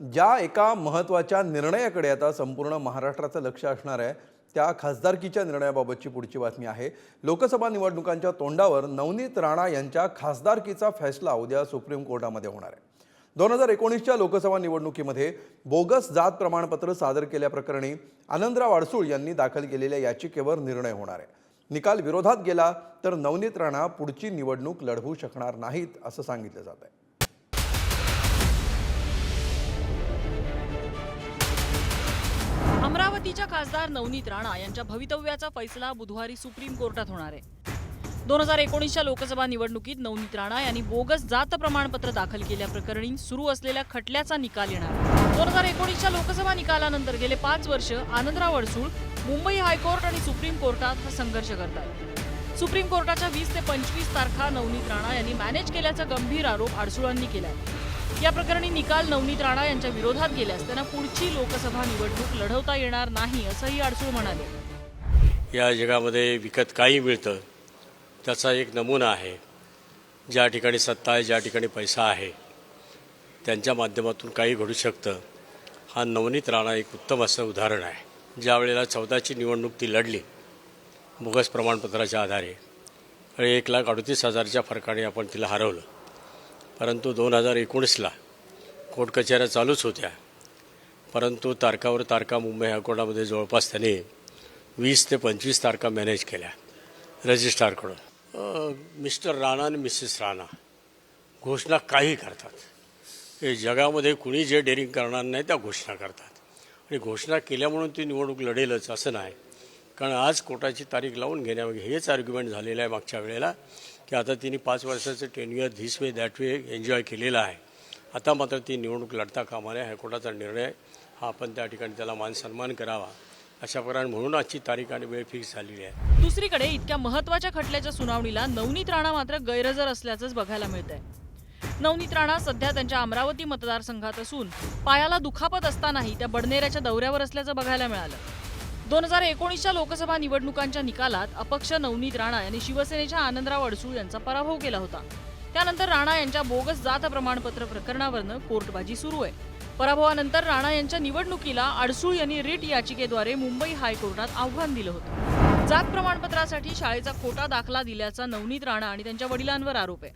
ज्या एका महत्त्वाच्या निर्णयाकडे आता संपूर्ण महाराष्ट्राचं लक्ष असणार आहे त्या खासदारकीच्या निर्णयाबाबतची पुढची बातमी आहे. लोकसभा निवडणुकांच्या तोंडावर नवनीत राणा यांच्या खासदारकीचा फैसला उद्या सुप्रीम कोर्टामध्ये होणार आहे. दोन हजार एकोणीसच्या लोकसभा निवडणुकीमध्ये बोगस जात प्रमाणपत्र सादर केल्याप्रकरणी आनंदराव अडसूळ यांनी दाखल केलेल्या याचिकेवर निर्णय होणार आहे. निकाल विरोधात गेला तर नवनीत राणा पुढची निवडणूक लढवू शकणार नाहीत असं सांगितलं जात आहे. अमरावतीच्या खासदार नवनीत राणा यांच्या भवितव्याचा फैसला बुधवारी सुप्रीम कोर्टात होणार आहे. दोन हजार एकोणीसच्या लोकसभा निवडणुकीत नवनीत राणा यांनी बोगस जात प्रमाणपत्र दाखल केल्याप्रकरणी सुरू असलेल्या खटल्याचा निकाल येणार दोन हजार एकोणीसच्या लोकसभा निकालानंतर गेले पाच वर्ष आनंदराव अडसूळ मुंबई हायकोर्ट आणि सुप्रीम कोर्टात हा संघर्ष करतात. सुप्रीम कोर्टाच्या वीस ते पंचवीस तारखा नवनीत राणा यांनी मॅनेज केल्याचा गंभीर आरोप अडसुळांनी केलाय. या प्रकरणी निकाल नवनीत राणा यांच्या विरोधात गेल्यास त्यांना पुढची लोकसभा निवडणूक लढवता येणार नाही असंही अडसूळ म्हणाले. या जगामध्ये विकत काही मिळतं त्याचा एक नमुना आहे. ज्या ठिकाणी सत्ता आहे ज्या ठिकाणी पैसा आहे त्यांच्या माध्यमातून काही घडू शकतं. हा नवनीत राणा एक उत्तम असं उदाहरण आहे. ज्या वेळेला चौदाची निवडणूक ती लढली बोगस प्रमाणपत्राच्या आधारे एक लाख अडतीस हजारच्या फरकाने आपण तिला हरवलं. परंतु दोन हजार एकोणीसला कोर्ट कचेऱ्या चालूच होत्या. परंतु तारकावर तारका मुंबई हायकोर्टामध्ये जवळपास त्याने वीस ते पंचवीस तारखा मॅनेज केल्या. रजिस्ट्रारकडून. मिस्टर राणा आणि मिसेस राणा घोषणा काही करतात. हे जगामध्ये कुणी जे डेअरिंग करणार नाही त्या घोषणा करतात. आणि घोषणा केल्या म्हणून ती निवडणूक लढेलच असं नाही. कारण आज कोर्टाची तारीख लावून घेण्यामागे हेच आर्ग्युमेंट झालेलं आहे मागच्या वेळेला की आता तिने पाच वर्षाचं tenure this way that way enjoy केलेलं आहे. आता मात्र ती निवडणूक लढता कामा नये हायकोर्टाचा निर्णय हा आपण त्या ठिकाणी त्याला मान सन्मान करावा अशा प्रकारे म्हणून आजची तारीख आणि वेळ फिक्स झालेली आहे. दुसरीकडे इतक्या महत्त्वाच्या खटल्याच्या सुनावणीला नवनीत राणा मात्र गैरहजर असल्याचंच बघायला मिळतंय. नवनीत राणा सध्या त्यांच्या अमरावती मतदारसंघात असून पायाला दुखापत असतानाही त्या बडनेऱ्याच्या दौऱ्यावर असल्याचं बघायला मिळालं. दोन हजार एकोणीसच्या लोकसभा निवडणुकांच्या निकालात अपक्ष नवनीत राणा यांनी शिवसेनेच्या आनंदराव अडसूळ यांचा पराभव केला होता. त्यानंतर राणा यांच्या बोगस जात प्रमाणपत्र प्रकरणावरनं कोर्टबाजी सुरू आहे. पराभवानंतर राणा यांच्या निवडणुकीला अडसूळ यांनी रिट याचिकेद्वारे मुंबई हायकोर्टात आव्हान दिलं होतं. जात प्रमाणपत्रासाठी शाळेचा खोटा दाखला दिल्याचा नवनीत राणा आणि त्यांच्या वडिलांवर आरोप आहे.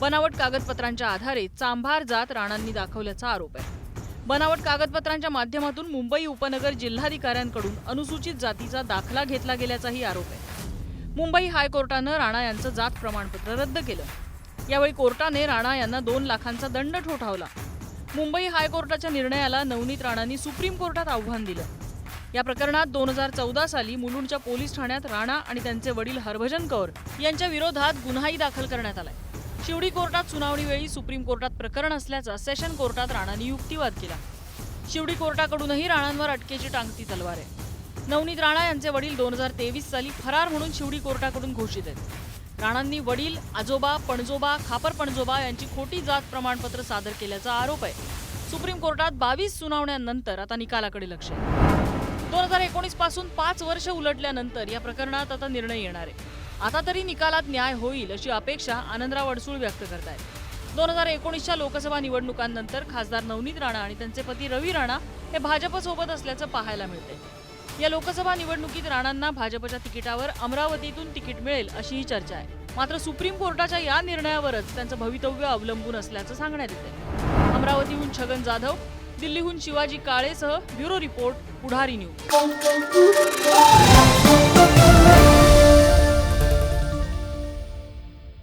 बनावट कागदपत्रांच्या आधारे चांभार जात राणांनी दाखवल्याचा आरोप आहे. बनावट कागदपत्रांच्या माध्यमातून मुंबई उपनगर जिल्हाधिकाऱ्यांकडून अनुसूचित जातीचा दाखला घेतला गेल्याचाही आरोप आहे. मुंबई हायकोर्टानं राणा यांचं जात प्रमाणपत्र रद्द केलं. यावेळी कोर्टाने राणा यांना दोन लाखांचा दंड ठोठावला. मुंबई हायकोर्टाच्या निर्णयाला नवनीत राणांनी सुप्रीम कोर्टात आव्हान दिलं. या प्रकरणात दोन हजार चौदा साली मुलुंडच्या पोलीस ठाण्यात राणा आणि त्यांचे वडील हरभजन कौर यांच्या विरोधात गुन्हाही दाखल करण्यात आलाय. शिवडी कोर्टात सुनावणीवेळी सुप्रीम कोर्टात प्रकरण असल्याचा सेशन कोर्टात राणांनी युक्तिवाद केला. शिवडी कोर्टाकडूनही राणांवर अटकेची टांगती तलवार आहे. नवनीत राणा यांचे वडील दोन हजार तेवीस साली फरार म्हणून शिवडी कोर्टाकडून घोषित आहेत. राणांनी वडील आजोबा पणजोबा खापर पणजोबा यांची खोटी जात प्रमाणपत्र सादर केल्याचा आरोप आहे. सुप्रीम कोर्टात बावीस सुनावण्यांनंतर आता निकालाकडे लक्ष आहे. दोन हजार एकोणीसपासून पाच वर्ष उलटल्यानंतर या प्रकरणात आता निर्णय येणार आहे. आता तरी निकालात न्याय होईल अशी अपेक्षा आनंदराव अडसूळ व्यक्त करतायत. दोन हजार एकोणीसच्या लोकसभा निवडणुकांनंतर खासदार नवनीत राणा आणि त्यांचे पती रवी राणा हे भाजपसोबत असल्याचं पाहायला मिळते या लोकसभा निवडणुकीत राणांना भाजपच्या तिकिटावर अमरावतीतून तिकीट मिळेल अशीही चर्चा आहे. मात्र सुप्रीम कोर्टाच्या या निर्णयावरच त्यांचं भवितव्य अवलंबून असल्याचं सांगण्यात येते अमरावतीहून छगन जाधव दिल्लीहून शिवाजी काळेसह ब्युरो रिपोर्ट पुढारी न्यूज.